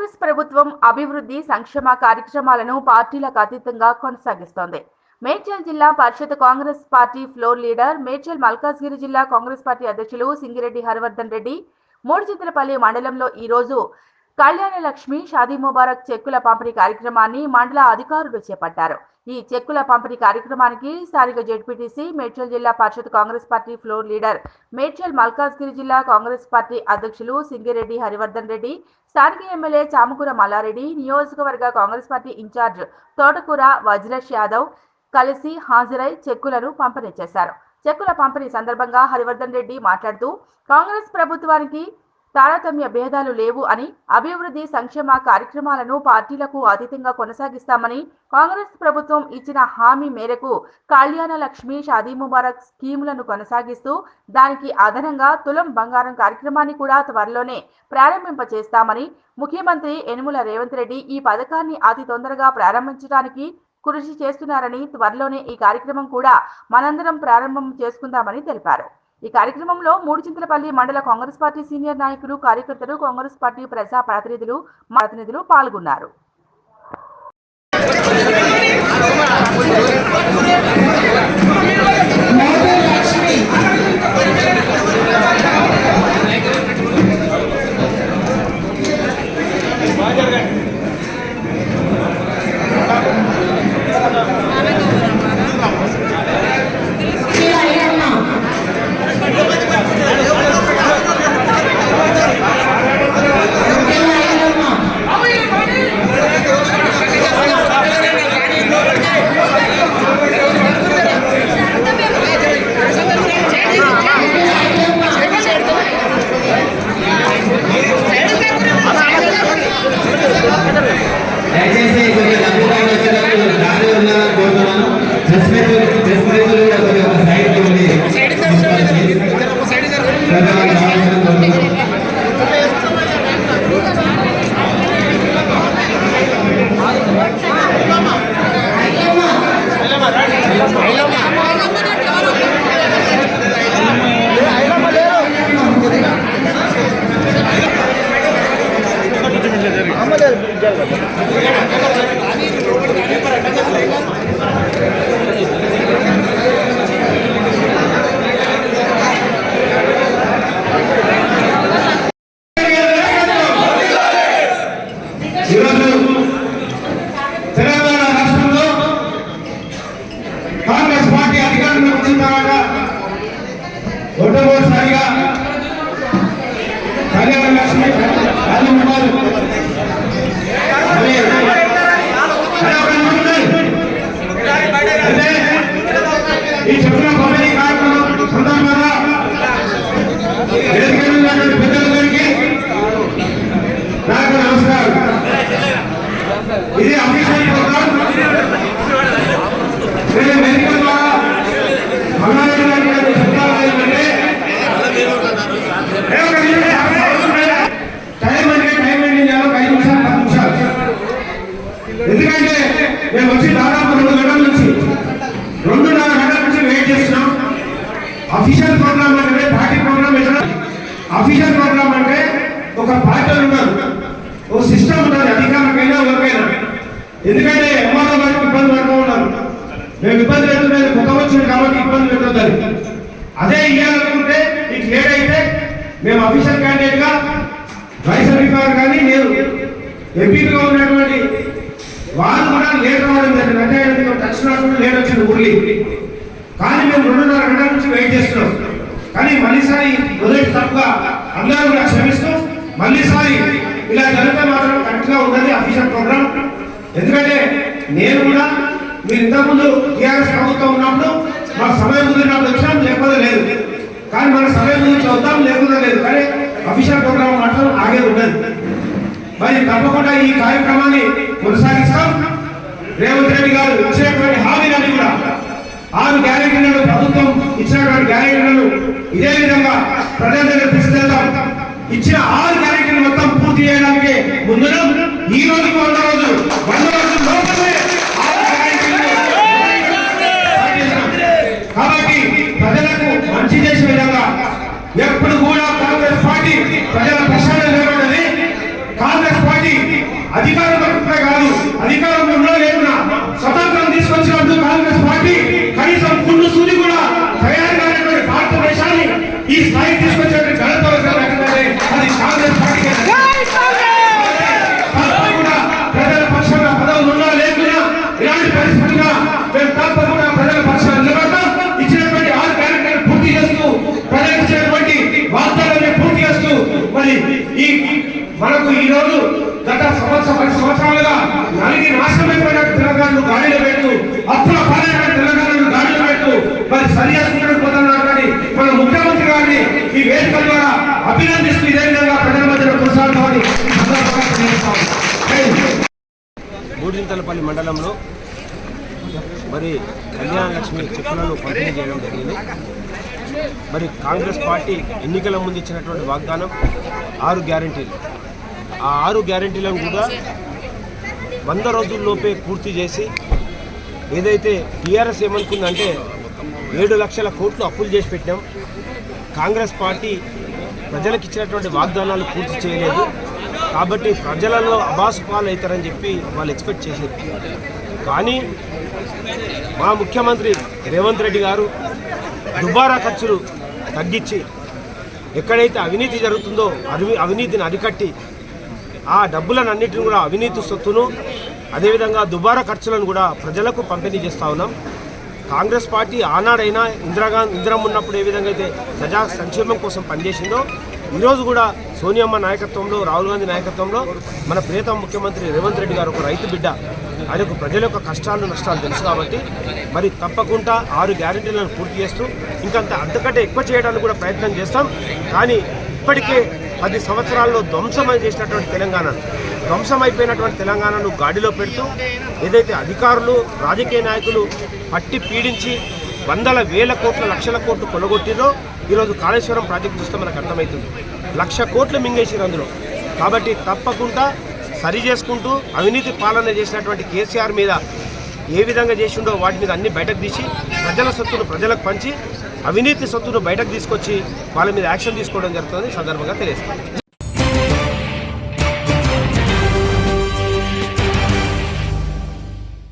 కాంగ్రెస్ ప్రభుత్వం అభివృద్ధి సంక్షేమ కార్యక్రమాలను పార్టీలకు అతీతంగా కొనసాగిస్తోంది. మేడ్చల్ జిల్లా పరిషత్ Congress party floor leader Medchal Malkajgiri జిల్లా కాంగ్రెస్ పార్టీ అధ్యక్షులు సింగిరెడ్డి హరివర్ధన్ రెడ్డి మూడుచింతలపల్లి మండలంలో ఈ రోజు కళ్యాణ లక్ష్మి షాదీ ముబారక్ చెక్కుల పంపిణీ కార్యక్రమాన్ని మండల అధికారులు చేపట్టారు. ఈ చెక్కుల పంపిణీ కార్యక్రమానికి స్థానిక జెడ్పీటీసీ మేడ్చల్ జిల్లా పరిషత్ Congress party floor leader Medchal Malkajgiri జిల్లా కాంగ్రెస్ పార్టీ అధ్యక్షులు సింగిరెడ్డి హరివర్ధన్ రెడ్డి స్థానిక ఎమ్మెల్యే చామకూర మల్లారెడ్డి నియోజకవర్గ కాంగ్రెస్ పార్టీ ఇన్ఛార్జ్ తోటకూర వజ్రష్ యాదవ్ కలిసి హాజరై చెక్కులను పంపిణీ చేశారు. చెక్కుల పంపిణీ సందర్భంగా హరివర్ధన్ రెడ్డి మాట్లాడుతూ కాంగ్రెస్ ప్రభుత్వానికి తారతమ్య భేదాలు లేవు అని అభివృద్ధి సంక్షేమ కార్యక్రమాలను పార్టీలకు అతీతంగా కొనసాగిస్తామని కాంగ్రెస్ ప్రభుత్వం ఇచ్చిన హామీ మేరకు కళ్యాణ లక్ష్మి షాదీ ముబారక్ స్కీములను కొనసాగిస్తూ దానికి అదనంగా తులం బంగారం కార్యక్రమాన్ని కూడా త్వరలోనే ప్రారంభింపచేస్తామని ముఖ్యమంత్రి యనుమల రేవంత్ రెడ్డి ఈ పథకాన్ని అతి తొందరగా ప్రారంభించడానికి కృషి చేస్తున్నారని త్వరలోనే ఈ కార్యక్రమం కూడా మనందరం ప్రారంభం చేసుకుందామని తెలిపారు. ఈ కార్యక్రమంలో మూడుచింతలపల్లి మండల కాంగ్రెస్ పార్టీ సీనియర్ నాయకులు కార్యకర్తలు కాంగ్రెస్ పార్టీ ప్రజా ప్రతినిధులు ప్రతినిధులు పాల్గొన్నారు. Thank you. అఫీషియల్ ప్రోగ్రామ్ అంటే పార్టీ ప్రోగ్రామ్ అఫీషియల్ ప్రోగ్రామ్ అంటే ఒక పార్టీ ఉన్నారు ఓ సిస్టమ్ ఉంటుంది అధికారికైనా ఎవరికైనా. ఎందుకంటే ఎంఆర్ఓ గారికి ఇబ్బంది పడుతూ ఉన్నారు. మేము ఇబ్బంది పెడుతున్నది కొత్త వచ్చింది కాబట్టి ఇబ్బంది పెడుతుంది అదే ఇవ్వాలనుకుంటే మీకు లేట్ అయితే మేము అఫీషియల్ క్యాండిడేట్గా వైస్ అధికారు కానీ నేను ఎంపీగా ఉన్నటువంటి వాళ్ళు కూడా లేట్ రావడం జరిగింది అంటే ఆయనకి తక్షణ లేట్ వచ్చింది ఊర్లీ కానీ మేము రెండున్నర గంటల నుంచి వెయిట్ చేస్తున్నాం. కానీ మళ్ళీసారి మొదటి తప్పుగా అందరూ కూడా క్షమిస్తూ మళ్ళీసారి ఇలా జరిగితే మాత్రం కరెక్ట్గా ఉన్నది అఫీషియల్ ప్రోగ్రామ్. ఎందుకంటే నేను కూడా మీరు ఇంతకుముందు టీఆర్ఎస్ ప్రభుత్వం ఉన్నప్పుడు మా సమయం కుదిరినప్పుడు వచ్చాం లేకపోతే లేదు. కానీ మన సమయం గురించి వద్దాం లేకపోతే లేదు. కానీ అఫీషియల్ ప్రోగ్రామ్ మాత్రం ఆగే ఉండదు. మరి తప్పకుండా ఈ కార్యక్రమాన్ని కొనసాగిస్తాం. రేవంత్ రెడ్డి గారు ఇచ్చినటువంటి హామీలన్నీ ఆరు గ్యారెంటీలను ప్రభుత్వం ఇచ్చినటువంటి గ్యారెంటీలను ఇదే విధంగా ప్రజల తీసుకెళ్తాం ఇచ్చిన ఆరు గ్యారెంటీలు మొత్తం పూర్తి చేయడానికి ముందు ఈ రోజు వంద రోజులు మనకు ఈ రోజు గత సంవత్సరం పది సంవత్సరాలుగా నలిగి నాశనమైపోయినట్టు తెలంగాణను గాలిలో మండలంలో మరి కళ్యాణ లక్ష్మి చెక్కులను పంపిణీ చేయడం జరిగింది. మరి కాంగ్రెస్ పార్టీ ఎన్నికల ముందు ఇచ్చినటువంటి వాగ్దానం ఆరు గ్యారంటీలు. ఆ ఆరు గ్యారంటీలను కూడా వంద రోజుల్లోపే పూర్తి చేసి ఏదైతే టీఆర్ఎస్ ఏమనుకుందంటే ఏడు లక్షల కోట్లు అప్పులు చేసి పెట్టాం కాంగ్రెస్ పార్టీ ప్రజలకు ఇచ్చినటువంటి వాగ్దానాలు పూర్తి చేయలేదు. కాబట్టి ప్రజలలో అబాసు పాలవుతారని చెప్పి వాళ్ళు ఎక్స్పెక్ట్ చేసేది కానీ మా ముఖ్యమంత్రి రేవంత్ రెడ్డి గారు దుబారా ఖర్చులు తగ్గించి ఎక్కడైతే అవినీతి జరుగుతుందో అవి అవినీతిని అరికట్టి ఆ డబ్బులను అన్నింటిని కూడా అవినీతి సొత్తును అదేవిధంగా దుబారా ఖర్చులను కూడా ప్రజలకు పంపిణీ చేస్తూ ఉన్నాం. కాంగ్రెస్ పార్టీ ఆనాడైనా ఇందిరాగాంధీ ఇందిరం ఉన్నప్పుడు ఏ విధంగా అయితే ప్రజా సంక్షేమం కోసం పనిచేసిందో ఈరోజు కూడా సోనియమ్మ నాయకత్వంలో రాహుల్ గాంధీ నాయకత్వంలో మన ప్రియతమ ముఖ్యమంత్రి రేవంత్ రెడ్డి గారు ఒక రైతు బిడ్డ. ఆయనకు ప్రజల యొక్క కష్టాలు నష్టాలు తెలుసు కాబట్టి మరి తప్పకుండా ఆరు గ్యారెంటీలను పూర్తి చేస్తూ ఇంకంత అంతకంటే ఎక్కువ చేయడానికి కూడా ప్రయత్నం చేస్తాం. కానీ ఇప్పటికే పది సంవత్సరాల్లో ధ్వంసమై చేసినటువంటి తెలంగాణ. ధ్వంసమైపోయినటువంటి తెలంగాణను గాడిలో పెడుతూ ఏదైతే అధికారులు రాజకీయ నాయకులు పట్టి పీడించి వందల వేల కోట్ల లక్షల కోట్లు కొలగొట్టిరో ఈరోజు కాళేశ్వరం ప్రాజెక్టు చూస్తే మనకు అర్థమవుతుంది. లక్ష కోట్లు మింగేసిరు అందులో. కాబట్టి తప్పకుండా సరి చేసుకుంటూ అవినీతి పాలన చేసినటువంటి కేసీఆర్ మీద ఏ విధంగా చేసిండో వాటి మీద అన్ని బయటకు తీసి ప్రజల సొత్తును ప్రజలకు పంచి అవినీతి సొత్తును బయటకు తీసుకొచ్చి వాళ్ళ మీద యాక్షన్ తీసుకోవడం జరుగుతుంది సందర్భంగా తెలియజేస్తాను.